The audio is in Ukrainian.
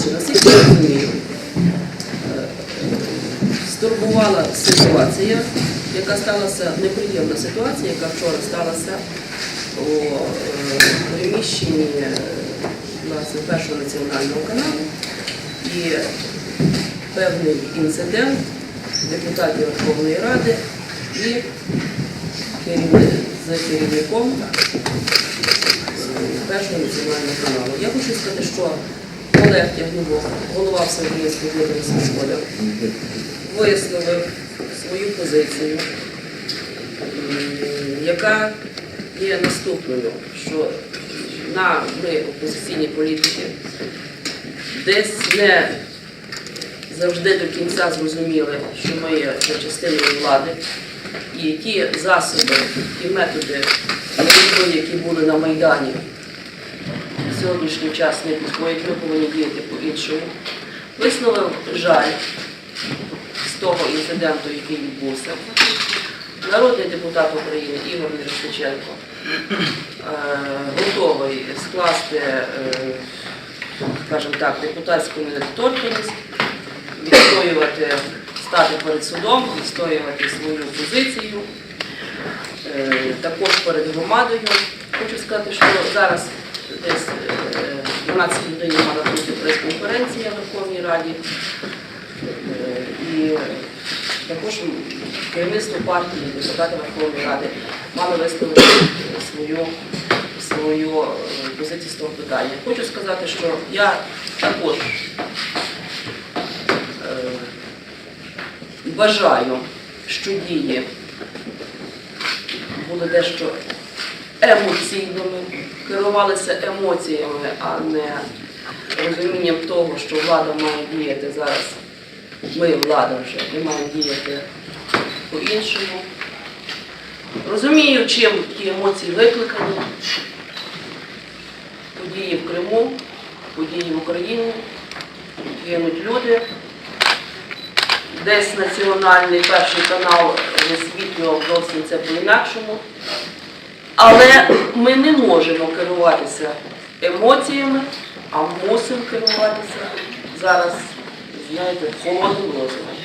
Отже, наскільки я розумію, е, стурбувала ситуація, яка сталася, неприємна ситуація, яка вчора сталася у е, приміщенні е, власне, першого національного каналу. І певний інцидент депутатів Верховної Ради і керівни- з керівником першого національного каналу. Я хочу сказати, що Олег Тягнібок, голова Всеукраїнської об'єднаної свободи, висловив свою позицію, яка є наступною, що на ми, опозиційні політики, десь не завжди до кінця зрозуміли, що ми є частиною влади, і ті засоби, ті методи які були на Майдані, сьогоднішній час не підходять, ми повинні діяти по-іншому. Висловив жаль з того інциденту, який відбувся. Народний депутат України Ігор Мірошниченко е, готовий скласти, е, скажімо так, депутатську недоторканність, відстоювати, стати перед судом, відстоювати свою позицію, е, також перед громадою. Хочу сказати, що зараз десь е, 12 годині мала бути прес-конференція в Верховній Раді. Е, І також керівництво партії, депутати Верховної Ради мали висловити свою, свою е, позицію з того питання. Хочу сказати, що я також е, вважаю, що дії були дещо емоційними, керувалися емоціями, а не розумінням того, що влада має діяти зараз. Ми, влада вже, ми маємо діяти по-іншому. Розумію, чим ті емоції викликані. Події в Криму, події в Україні, гинуть люди. Десь національний перший канал висвітлював зовсім це по-інакшому. Але ми не можемо керуватися емоціями, а мусимо керуватися зараз, знаєте, холодним розумом.